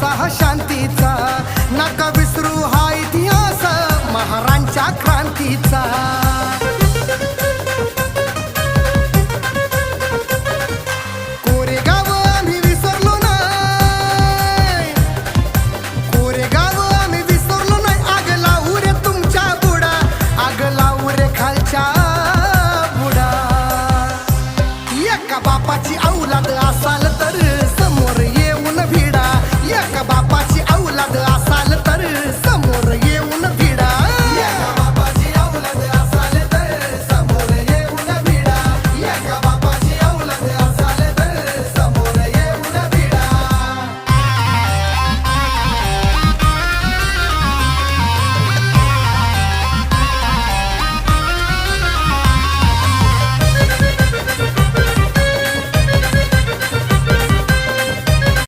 इतिहास शांतीचा. नका विसरू हा इतिहास महारांच्या क्रांतीचा. बापाची आम्ही विसरलो विसरलो नाही. आग रे तुमच्या बुडा आग रे खालच्या बुडा. बापाची